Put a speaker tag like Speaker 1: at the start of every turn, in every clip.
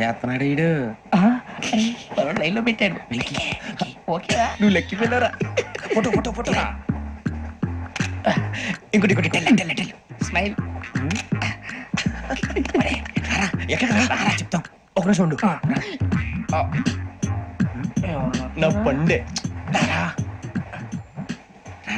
Speaker 1: చేస్తున్నాడు ఈడు.
Speaker 2: లైన్లో పెట్టాడు. ఓకేరా నువ్వు లెక్కి వెళ్ళరా?
Speaker 1: ఫోటో ఫోటో ఫోటో ఇంకోటి ఇంకోటి టెల్ టెల్ టెల్.
Speaker 2: స్మైల్.
Speaker 1: ఎక్కడ చెప్తాం. ఒక నిమిషం ఉండు. నా పండే.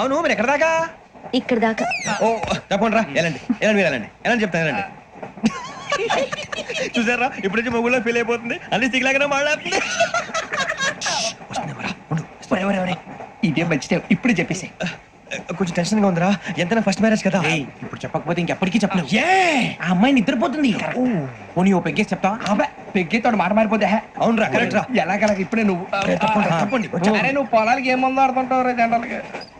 Speaker 1: అవును మీరు ఎక్కడ దాకా?
Speaker 3: ఇక్కడ దాకా.
Speaker 1: ఓ తప్పకుండా రా వెళ్ళండి వెళ్ళండి మీరు వెళ్ళండి. వెళ్ళండి చెప్తాను వెళ్ళండి. చూసారా? ఇప్పుడు నుంచి మొగుల్లో ఫీల్ అయిపోతుంది. అన్ని సిగ్లాగానే మాట్లాడుతుంది.
Speaker 2: ఇదే మంచి టైం ఇప్పుడు చెప్పేసి.
Speaker 1: కొంచెం టెన్షన్గా ఉందిరా. ఎంతైనా ఫస్ట్ మ్యారేజ్ కదా.
Speaker 2: ఇప్పుడు చెప్పకపోతే ఇంకెప్పటికీ చెప్పలేవు. ఆ అమ్మాయి నిద్రపోతుంది. పోనీ ఓ పెగ్గేసి చెప్తా. పెగ్గేతో మాట మారిపోతే హే.
Speaker 1: అవునురా కరెక్ట్ రా.
Speaker 2: ఎలాగలా ఇప్పుడే నువ్వు
Speaker 1: తప్పండి, తప్పండి.
Speaker 2: అరే నువ్వు పొలాలకి ఏం మందో ఆడుతుంటావు రే జనరల్గా?
Speaker 1: ఆ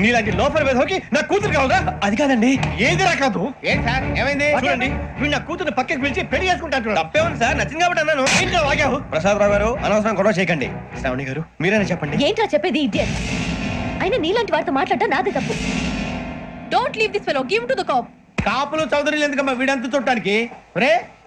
Speaker 1: నీలాంటి లోపల వేధోకి నా కూతురు కావాలా అది కాదండి. ఏది రా కాదు?
Speaker 2: ఏంటి సార్? ఏమైంది?
Speaker 1: చూడండి వీడు నా కూతురు పక్కకి పిలిచి పెళ్ళి చేసుకుంటాను తప్పే ఉంది సార్ నచ్చింది కాబట్టి అన్నాను. ఇంట్లో వాగావు ప్రసాద్ రావు గారు అనవసరం గొడవ చేయకండి. శ్రావణి గారు మీరైనా చెప్పండి.
Speaker 3: ఏంట్రా చెప్పేది ఇడియట్ అయినా నీలాంటి వారితో మాట్లాడటం నాదే తప్పు. Don't leave this fellow give to the cop
Speaker 2: కాపులు చౌదరులు ఎందుకమ్మా? వీడంతా చూడటానికి రే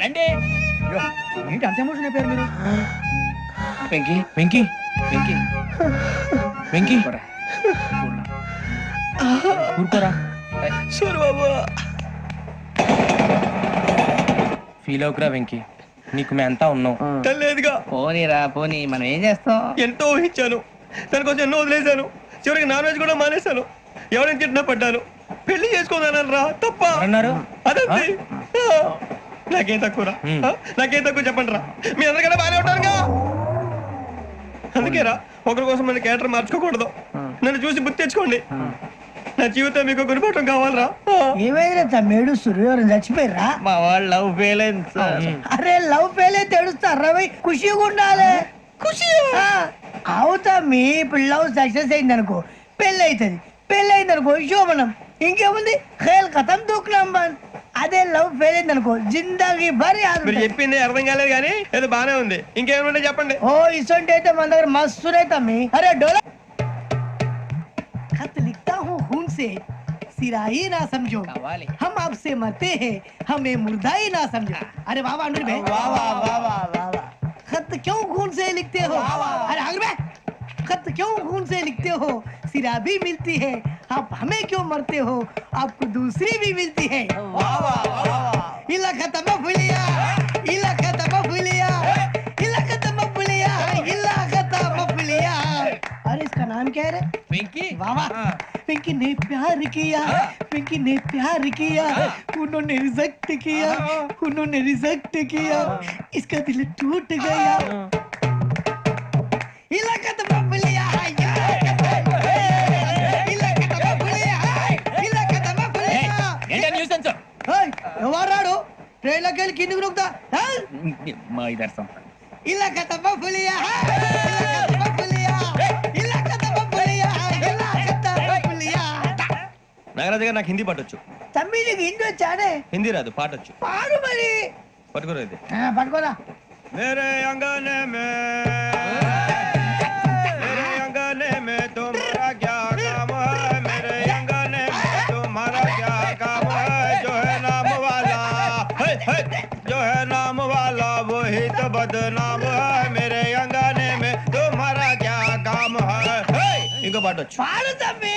Speaker 2: ఏంటి? అంత ఎమోషన్ అయిపోయారు మీరు వెంకీ వెంకీ వెంకీ వెంకీ ఊరుకోరా
Speaker 1: సూరిబాబు
Speaker 4: ఫీల్ అవుకురా వెంకీ నీకు మేము అంతా ఉన్నాం?
Speaker 1: తెలియదుగా.
Speaker 2: పోనీరా పోనీ మనం ఏం చేస్తాం?
Speaker 1: ఎంతో ఊహించాను. దానికోసం ఎన్నో వదిలేశాను. చివరికి నాన్ వెజ్ కూడా మానేశాను. ఎవరైనా తిట్టినా పడ్డాను. పెళ్ళి చేసుకోదానని రా తప్ప.
Speaker 4: అన్నారు
Speaker 1: అదంతే. ఆ. నాకేం తక్కువ రా.
Speaker 4: హ్మ్.
Speaker 1: ఆ? నాకేం తక్కువ చెప్పండి రా. మీ అందరికన్నా బాగానే ఉంటారుగా అందుకే రా ఒకరి కోసం మన క్యారెక్టర్ మార్చుకోకూడదు. నన్ను చూసి గుర్తు తెచ్చుకోండి. నా జీవితం మీకు గురిపటం కావాలరా.
Speaker 5: ఏమైనా తమ్మేడు? సూర్యవరం చచ్చిపోయిరా
Speaker 2: మా వాళ్ళు లవ్ ఫెయిల్
Speaker 5: అరే లవ్ పేలే తెడుస్తారా భయ్ ఖుషిగా ఉండాలి. ఖుషి అవుతా మీ ఇప్పుడు లవ్ సక్సెస్ అయింది అనుకో పెళ్ళి అవుతుంది పెళ్ళి అయింది అనుకో శోభనం. ఇంకేముంది? ఖేల్ కథం దూకునాం బాన్. అదే లవ్ ఫెయిల్ అయింది అనుకో జిందాగీ భారీ
Speaker 1: మీరు చెప్పింది అర్థం కాలేదు కానీ ఏదో బానే ఉంది. ఇంకేమైనా చెప్పండి.
Speaker 5: ఓ ఇసొంటి అయితే మన దగ్గర మస్తునే తమ్మి. అరే డోలా हूँ खून से सिरा ही ना समझो। हम आपसे मरते हैं हमें मुर्दा ही ना समझो। अरे वाह वाह भाई। वाह वाह वाह वाह वाह वाह। खत क्यों खून से लिखते हो? अरे अनुर भाई खत क्यों खून से लिखते हो? सिरा भी मिलती है आप हमें क्यों मरते हो? आपको दूसरी भी मिलती है। वाह इला खत्म फुलिया इला नाम क्या है रे
Speaker 2: వెంకీ
Speaker 5: वाह वाह पिंकी ने प्यार किया पिंकी ने प्यार किया उन्होंने रिजेक्ट किया उन्होंने रिजेक्ट किया इसका दिल टूट गया इलाका तो बबलिया है इलाका तो बबलिया है इलाका तो बबलिया
Speaker 1: నాగరాజు గారు నాకు హిందీ పాటొచ్చు.
Speaker 5: తమ్మి నీకు హిందీ వచ్చానే
Speaker 1: హిందీ రాదు పాటొచ్చు.
Speaker 5: పాడు మరి.
Speaker 1: పట్టుకోరా ఇది.
Speaker 5: పట్టుకోరా.
Speaker 1: మేరే అంగనే మే. మేరే మే బదనామ మేరే అంగనే మే తుమారా క్యా కామ హై? ఇంకో పాట వచ్చు
Speaker 5: పాడు తమ్మి.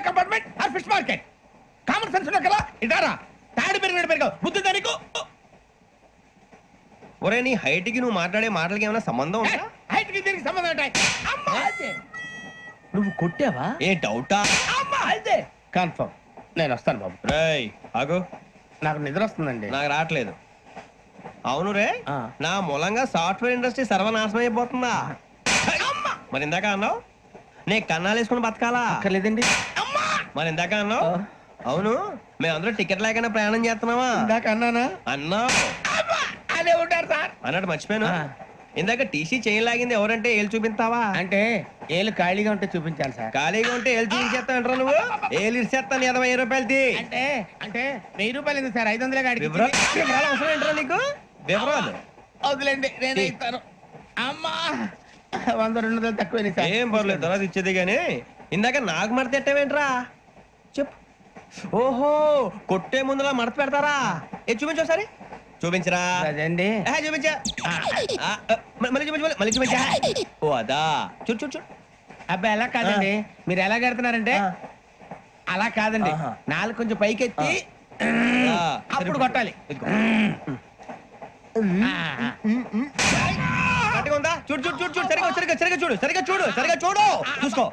Speaker 2: railway compartment or fish market common sense ఉన్నా కదా? ఇదారా తాడు పెరిగినట్టు పెరగవు బుద్ధి దానికి
Speaker 1: ఒరే నీ హైట్కి నువ్వు మాట్లాడే మాటలకి ఏమైనా సంబంధం ఉందా?
Speaker 2: హైట్కి దీనికి సంబంధం ఉంటాయి అమ్మా! నువ్వు కొట్టావా?
Speaker 1: ఏ డౌటా
Speaker 2: అమ్మా! కన్ఫర్మ్ నేను వస్తాను బాబు.
Speaker 1: రేయ్ ఆగు.
Speaker 2: నాకు నిద్ర వస్తుందండి.
Speaker 1: నాకు రావట్లేదు. అవును రే
Speaker 2: ఆ.
Speaker 1: నా మూలంగా సాఫ్ట్వేర్ ఇండస్ట్రీ సర్వనాశనం అయిపోతుందా? మరి ఇందాక అన్నావు నే కన్నాలు వేసుకుని బతకాలా?
Speaker 2: అక్కర్లేదండి.
Speaker 1: మరి ఇందాక అన్నావు? అవును. మేమందరూ టికెట్ లేకుండా ప్రయాణం చేస్తున్నావా
Speaker 2: ఇందాక అన్నానా? అమ్మా అదే ఉంటారు సార్.
Speaker 1: అన్నట్టు మర్చిపోయాను. ఇందాక టీసీ చేయి లాగింది ఎవరంటే ఏళ్ళు చూపిస్తావా?
Speaker 2: అంటే ఏళ్ళు ఖాళీగా ఉంటే చూపించాలి సార్.
Speaker 1: ఖాళీగా ఉంటే ఏళ్ళు చూపించేస్తానంటారా నువ్వు? ఏళ్ళు ఇచ్చేస్తాను ఇరవై ఐదు రూపాయలది.
Speaker 2: అంటే అంటే వెయ్యి రూపాయలు ఎందుకు సార్? ఐదు వందలే గాడికి
Speaker 1: వివరాలు? వివరాలు అవసరం ఏంట్రా నీకు? వివరాలు?
Speaker 2: వదిలేండి నేనే ఇస్తాను. అమ్మా వంద రెండు వందలు తక్కువ
Speaker 1: ఏం పర్లేదు తర్వాత ఇచ్చేది కానీ ఇందాక నాకు మడత ఎట్టవేంట్రా? చెప్పు. ఓహో కొట్టే ముందులా మడత పెడతారా? ఏ చూపించు ఒకసారి. చూపించరా?
Speaker 2: అదండి
Speaker 1: చూపించా. మళ్ళీ చూపించు మళ్ళీ- మళ్ళీ చూపించా. ఓ అదా. చూడు చూడు చూడు.
Speaker 2: అబ్బాయి ఎలా కాదండి? మీరు ఎలా కడుతున్నారంటే. అలా కాదండి. నాలుగు కొంచెం పైకెత్తి అప్పుడు. కొట్టాలి.
Speaker 1: ఉందా? చూడు చూడు చూడు చూడు. సరిగా సరిగా సరిగా చూడు. సరిగా చూడు సరిగా చూడు. చూసుకో.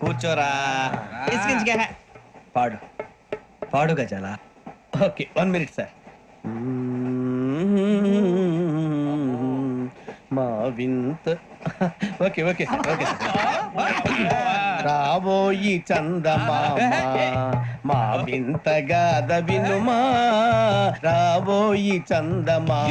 Speaker 1: కూర్చోరా. పాడు. పాడు గజాల?
Speaker 2: Okay one minute sir. మా వింత. Okay okay okay. రాబోయి చందమామ. మా వింతగాద వినుమా. రాబోయి చందమామ.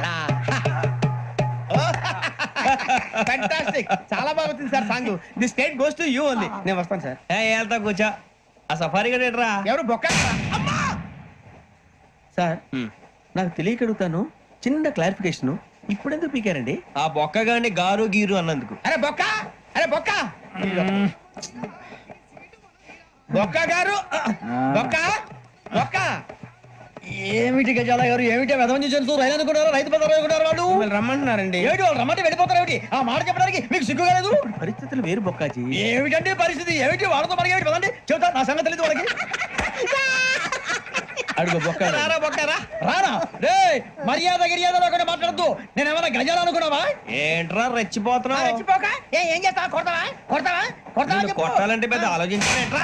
Speaker 2: ఫ్యాంటాస్టిక్ చాలా బాగా వచ్చింది sir song. The state goes to you only. నేను వస్తాను సార్.
Speaker 1: ఏ వెళ్తా కూర్చో. ఆ సఫారీ గడేట్రా
Speaker 2: ఎవరు బొక్క? అమ్మా! సార్ నాకు తెలియక అడుగుతాను చిన్న క్లారిఫికేషన్. ఇప్పుడెందుకు పీకారండి?
Speaker 1: ఆ బొక్కగాని గారు గీరు అన్నందుకు.
Speaker 2: అరే బొక్క! అరే బొక్క! బొక్క గారు! బొక్క! బొక్క!
Speaker 5: ఏమిటి గజాల గారు? ఏమిటి వెదవని జంతువు రైలు అనుకున్నారు? రైతు పెద్దలు అనుకున్నారు వాళ్ళు?
Speaker 2: మిమ్మల్ని రమ్మంటున్నారండి
Speaker 5: ఏమిటి వాళ్ళు రమ్మంటే వెళ్ళిపోతారు ఏమిటి? ఆ మాట చెప్పడానికి మీకు సిగ్గు కాలేదు?
Speaker 2: పరిస్థితులు వేరు బొక్కాజీ.
Speaker 5: ఏమిటంటే పరిస్థితి? ఏమిటి వాళ్ళతో మనకి ఏమిటి? పదండి. చెబుతా నా సంగతి తెలియదు వాళ్ళకి.
Speaker 4: అడుగు బొక్క
Speaker 1: రారా బొక్కరా?
Speaker 4: రానా? రే మర్యాద గిర్యాద లేకుండా మాట్లాడద్దు. నేను ఏమైనా గజాలు అనుకున్నావా?
Speaker 1: ఏంట్రా రెచ్చిపోతున్నావు?
Speaker 4: రెచ్చిపోక? ఏ చేస్తావా? కొడతావా? కొడతావా? కొడతావా
Speaker 1: కొట్టాలంటే పెద్ద ఆలోచించానేట్రా